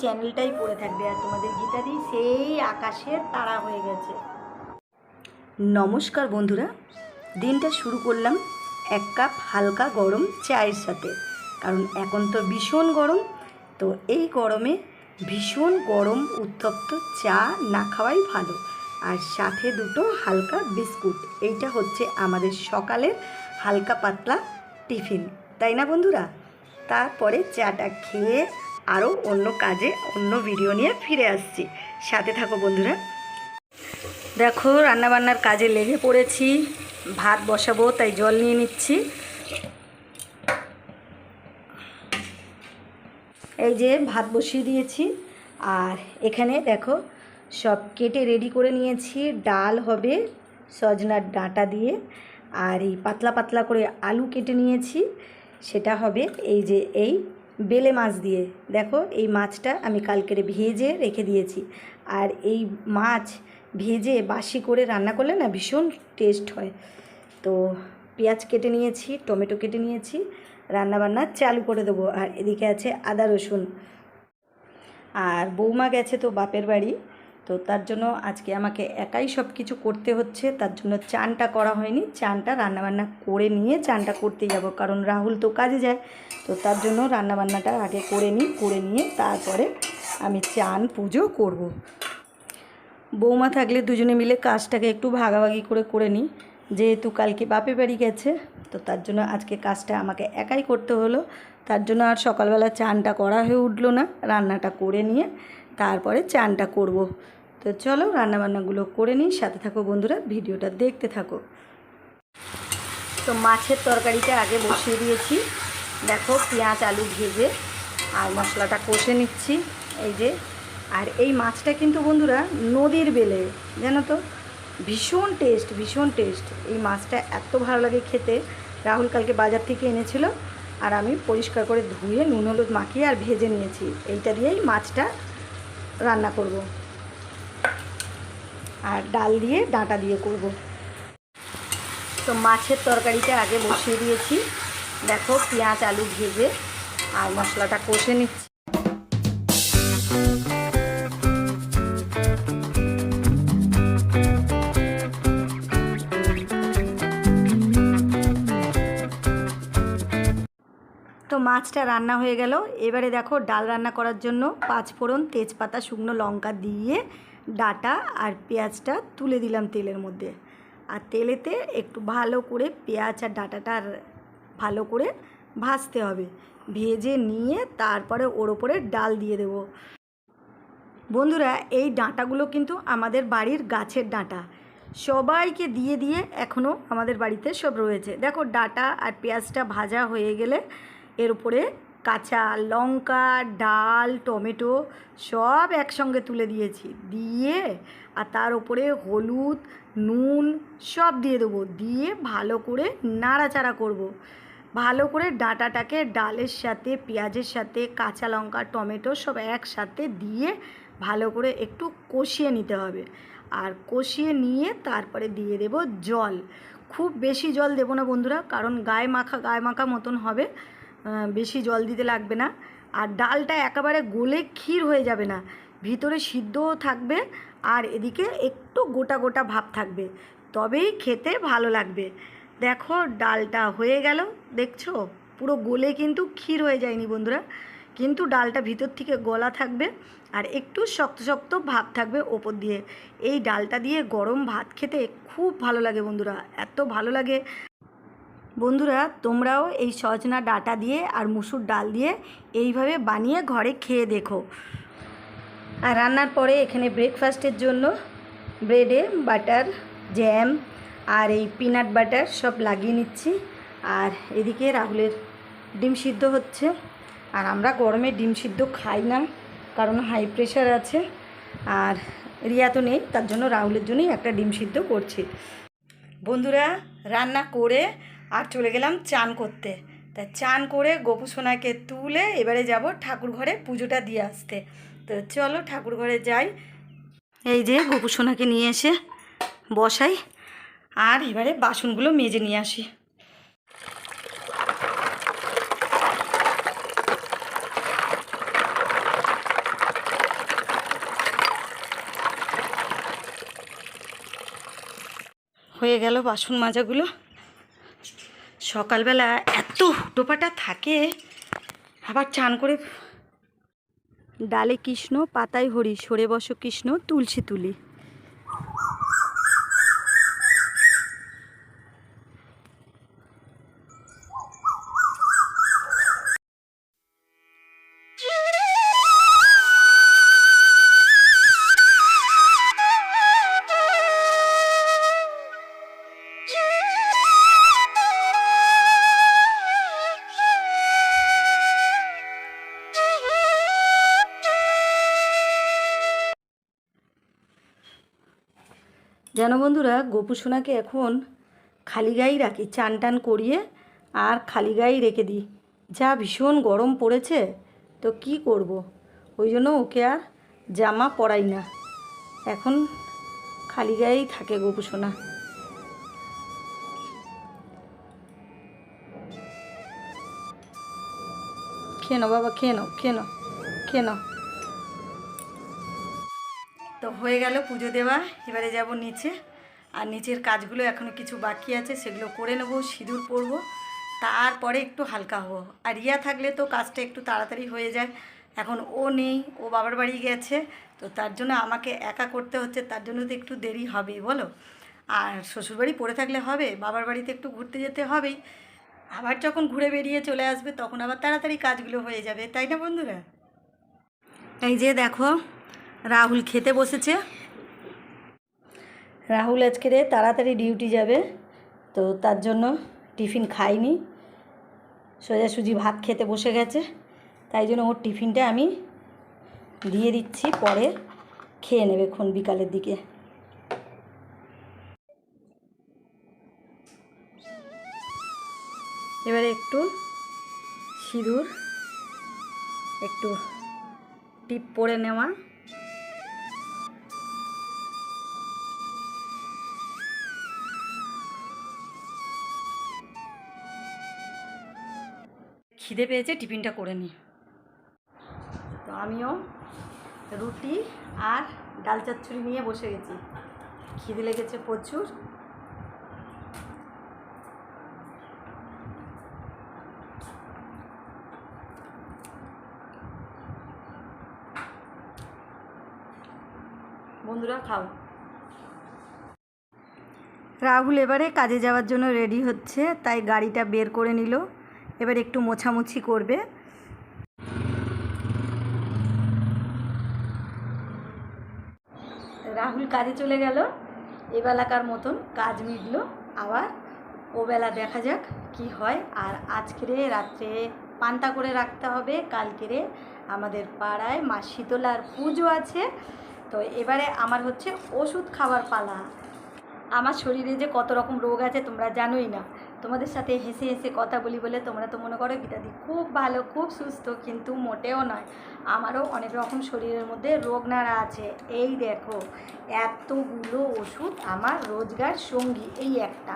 চ্যানেলটাই পড়ে থাকবে আর তোমাদের গীতাদি সেই আকাশের তারা হয়ে গেছে। নমস্কার বন্ধুরা, দিনটা শুরু করলাম এক কাপ হালকা গরম চায়ের সাথে। কারণ এখন তো ভীষণ গরম, তো এই গরমে ভীষণ গরম উত্তপ্ত চা না খাওয়াই ভালো। আর সাথে দুটো হালকা বিস্কুট, এইটা হচ্ছে আমাদের সকালের হালকা পাতলা টিফিন, তাই না বন্ধুরা? তারপরে চাটা খেয়ে আরও অন্য কাজে, অন্য ভিডিও নিয়ে ফিরে আসছি। সাথে থাকো বন্ধুরা। দেখো, রান্নাবান্নার কাজে লেগে পড়েছি। ভাত বসাবো, তাই জল নিয়ে নিচ্ছি। এই যে ভাত বসিয়ে দিয়েছি। আর এখানে দেখো, সব কেটে রেডি করে নিয়েছি। ডাল হবে, সজনার ডাঁটা দিয়ে। আর এই পাতলা পাতলা করে আলু কেটে নিয়েছি। সেটা হবে এই যে এই বেলে মাছ দিয়ে। দেখো, এই মাছটা আমি কালকের ভেজে রেখে দিয়েছি। আর এই মাছ ভেজে বাসি করে রান্না করলে না ভীষণ টেস্ট হয়। তো পেঁয়াজ কেটে নিয়েছি, টমেটো কেটে নিয়েছি, রান্নাবান্না চালু করে দেবো। আর এদিকে আছে আদা রসুন। আর বৌমা গেছে তো বাপের বাড়ি। তো তার জন্য আজকে আমাকে একাই সব কিছু করতে হচ্ছে। তার জন্য চানটা করা হয়নি। চানটা রান্নাবান্না করে নিয়ে চানটা করতে যাব, কারণ রাহুল তো কাজে যায়। তো তার জন্য রান্নাবান্নাটা আগে করে নিই, করে নিয়ে তারপরে আমি চান পুজো করব। বৌমা থাকলে দুজনে মিলে কাজটাকে একটু ভাগাভাগি করে করে নিই। যেহেতু কালকে বাপে বাড়ি গেছে, তো তার জন্য আজকে কাজটা আমাকে একাই করতে হলো। তার জন্য আর সকালবেলা চানটা করা হয়ে উঠল না। রান্নাটা করে নিয়ে তারপরে চানটা করব। তো চলো রান্নাবান্নাগুলো করে নিই, সাথে থাকো বন্ধুরা, ভিডিওটা দেখতে থাকো। তো মাছের তরকারিটা আগে বসিয়ে দিয়েছি। দেখো পেঁয়াজ, আলু ভেজে আর মশলাটা কষে নিচ্ছি, এই যে। আর এই মাছটা কিন্তু বন্ধুরা নদীর বেলে, জানো তো? ভীষণ টেস্ট ভীষণ টেস্ট। এই মাছটা এত ভালো লাগে খেতে। রাহুল কালকে বাজার থেকে এনেছিল আর আমি পরিষ্কার করে ধুয়ে নুন, হলুদ মাখিয়ে আর ভেজে নিয়েছি। এইটা দিয়েই মাছটা রান্না করব। আর ডাল দিয়ে ডাঁটা দিয়ে করব। তো মাছের তরকারিটা আগে বসিয়ে দিয়েছি। দেখো পেঁয়াজ, আলু ভেজে আর মশলাটা কষে নিচ্ছি। মাছটা রান্না হয়ে গেল। এবারে দেখো ডাল রান্না করার জন্য পাঁচ ফোড়ন, তেজপাতা, শুকনো লঙ্কা দিয়ে ডাটা আর পেঁয়াজটা তুলে দিলাম তেলের মধ্যে। আর তেলেতে একটু ভালো করে পেঁয়াজ আর ডাটাটা ভালো করে ভাজতে হবে। ভেজে নিয়ে তারপরে ওর ওপরে ডাল দিয়ে দেবো। বন্ধুরা, এই ডাঁটাগুলো কিন্তু আমাদের বাড়ির গাছের ডাঁটা। সবাইকে দিয়ে দিয়ে এখনও আমাদের বাড়িতে সব রয়েছে। দেখো ডাটা আর পেঁয়াজটা ভাজা হয়ে গেলে এর উপরে কাঁচা লঙ্কা, ডাল, টমেটো সব একসঙ্গে তুলে দিয়েছি। দিয়ে আর তার উপরে হলুদ, নুন সব দিয়ে দেবো। দিয়ে ভালো করে নাড়াচাড়া করব। ভালো করে ডাঁটাটাকে ডালের সাথে, পেঁয়াজের সাথে, কাঁচা লঙ্কা, টমেটো সব একসাথে দিয়ে ভালো করে একটু কষিয়ে নিতে হবে। আর কষিয়ে নিয়ে তারপরে দিয়ে দেব জল। খুব বেশি জল দেবো না বন্ধুরা, কারণ গায়ে মাখা গায়ে মাখা মতন হবে। বেশি জল দিতে লাগবে না। আর ডালটা একেবারে গলে ক্ষীর হয়ে যাবে না। ভিতরে সিদ্ধও থাকবে আর এদিকে একটু গোটা গোটা ভাব থাকবে। তবেই খেতে ভালো লাগবে। দেখো, ডালটা হয়ে গেল, দেখছ? পুরো গলে কিন্তু ক্ষীর হয়ে যায়নি বন্ধুরা। কিন্তু ডালটা ভিতর থেকে গলা থাকবে আর একটু শক্ত শক্ত ভাব থাকবে ওপর দিয়ে। এই ডালটা দিয়ে গরম ভাত খেতে খুব ভালো লাগে বন্ধুরা, এত ভালো লাগে। বন্ধুরা, তোমরাও এই সজনা ডাটা দিয়ে আর মুসুর ডাল দিয়ে এইভাবে বানিয়ে ঘরে খেয়ে দেখো। আর রান্নার পরে এখানে ব্রেকফাস্টের জন্য ব্রেডে বাটার জ্যাম আর এই পিনাট বাটার সব লাগিয়ে নিচ্ছি। আর এদিকে রাহুলের ডিম সিদ্ধ হচ্ছে। আর আমরা গরমে ডিম সিদ্ধ খাই না, কারণ হাই প্রেশার আছে। আর রিয়া তো নেই, তার জন্য রাহুলের জন্যই একটা ডিম সিদ্ধ করছি। বন্ধুরা, রান্না করে আর চলে গেলাম চান করতে। তা চান করে গোপু সোনাকে তুলে এবারে যাব ঠাকুর ঘরে পুজোটা দিয়ে আসতে। তো চলো ঠাকুর ঘরে যাই। এই যে গোপু সোনাকে নিয়ে এসে বসাই আর এবারে বাসনগুলো মেজে নিয়ে আসি। হয়ে গেল বাসন মাজাগুলো। সকালবেলা এত হুটোপাটা থাকে, আবার চান করে ডালে কৃষ্ণ, পাতায় হরি, সরে বসো কৃষ্ণ, তুলসী তুলি। জানো বন্ধুরা গোপু সোনাকে এখন খালি গায়েই রাখি, চান টান করিয়ে আর খালি গায়েই রেখে দিই। যা ভীষণ গরম পড়েছে, তো কি করব? ওই জন্য ওকে আর জামা পরাই না। এখন খালি গায়েই থাকে গোপু সোনা। খেয়ে নাও বাবা, খেয়ে নাও খেয়ে নাও খেয়ে নাও। হয়ে গেল পুজো দেওয়া। এবারে যাব নিচে। আর নিচের কাজগুলো এখনও কিছু বাকি আছে, সেগুলো করে নেব, সিঁদুর পরবো। তারপরে একটু হালকা হব। আর ইয়া থাকলে তো কাজটা একটু তাড়াতাড়ি হয়ে যায়। এখন ও নেই, ও বাবার বাড়ি গেছে। তো তার জন্য আমাকে একা করতে হচ্ছে, তার জন্য তো একটু দেরি হবেই, বলো? আর শ্বশুরবাড়ি পড়ে থাকলে হবে, বাবার বাড়িতে একটু ঘুরতে যেতে হবেই। আবার যখন ঘুরে বেরিয়ে চলে আসবে, তখন আবার তাড়াতাড়ি কাজগুলো হয়ে যাবে, তাই না বন্ধুরা? এই যে দেখো রাহুল খেতে বসেছে। রাহুল আজকে রে তাড়াতাড়ি ডিউটি যাবে, তো তার জন্য টিফিন খাইনি। সোজাসুজি ভাত খেতে বসে গেছে, তাই জন্য ওর টিফিনটা আমি দিয়ে দিচ্ছি, পরে খেয়ে নেবে এখন বিকালের দিকে। এবারে একটু সিঁদুর, একটু টিপ পরে নেওয়া। খিদে পেয়েছে, টিফিনটা করে নিই তো আমিও রুটি আর ডাল চচ্চড়ি নিয়ে বসে গেছি। খিদে লেগেছে প্রচুর। বন্ধুরা, খাও। রাহুল এবারে কাজে যাওয়ার জন্য রেডি হচ্ছে, তাই গাড়িটা বের করে নিল। এবার একটু মোছামুছি করবে। রাহুল কাজে চলে গেল। এবেলাকার মতন কাজ মিটলো। আবার ওবেলা দেখা যাক কি হয়। আর আজকেরে রাত্রে পান্তা করে রাখতে হবে। কালকেরে আমাদের পাড়ায় মা শীতলার পুজো আছে। তো এবারে আমার হচ্ছে ওষুধ খাবার পালা। আমার শরীরে যে কত রকম রোগ আছে তোমরা জানোই না। তোমাদের সাথে হেসে হেসে কথা বলি বলে তোমরা তো মনে করো গীতাদি খুব ভালো, খুব সুস্থ, কিন্তু মোটেও নয়। আমারও অনেক রকম শরীরের মধ্যে রোগ নাড়া আছে। এই দেখো, এতগুলো ওষুধ আমার রোজগার সঙ্গী, এই একটা।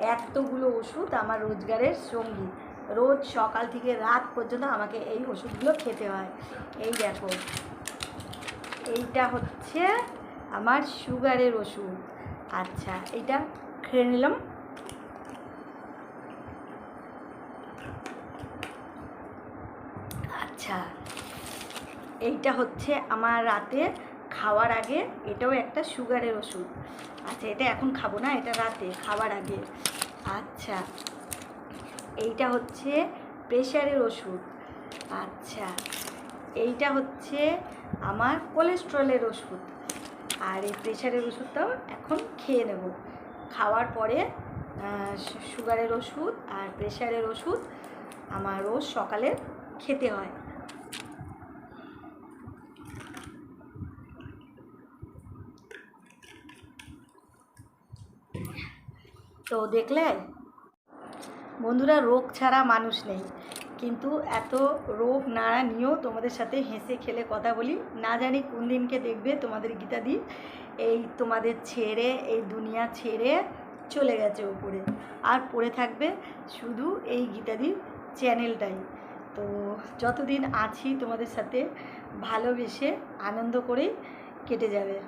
এতগুলো ওষুধ আমার রোজগারের সঙ্গী। রোজ সকাল থেকে রাত পর্যন্ত আমাকে এই ওষুধগুলো খেতে হয়। এই দেখো, এইটা হচ্ছে আমার সুগারের ওষুধ। আচ্ছা এইটা খেয়ে নিলাম। আচ্ছা এইটা হচ্ছে আমার রাতে খাওয়ার আগে, এটাও একটা সুগারের ওষুধ। আচ্ছা এটা এখন খাব না, এটা রাতে খাওয়ার আগে। আচ্ছা এইটা হচ্ছে প্রেশারের ওষুধ। আচ্ছা এইটা হচ্ছে আমার কোলেস্ট্রলের ওষুধ। আর এই প্রেশারের ওষুধটাও এখন খেয়ে নেব। খাওয়ার পরে সুগারের ওষুধ আর প্রেশারের ওষুধ আমার রোজ সকালে খেতে হয়। তো দেখলে? বন্ধুরা, রোগ ছাড়া মানুষ নেই। কিন্তু এত রোগ নাড়া নিয়েও তোমাদের সাথে হেসে খেলে কথা বলি। না জানি কোন দিনকে দেখবে তোমাদের গীতাদি। এই তোমাদের ছেড়ে, এই দুনিয়া ছেড়ে চলে গেছে উপরে। আর পড়ে থাকবে শুধু এই গীতাদির চ্যানেলটাই। তো যতদিন আছি তোমাদের সাথে, ভালোবেসে আনন্দ করেই কেটে যাবে।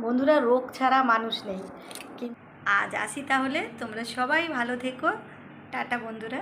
বন্ধুরা, রোগ ছাড়া মানুষ নেই। কিন্তু আজ আসি তাহলে। তোমরা সবাই ভালো থেকো। টাটা বন্ধুরা।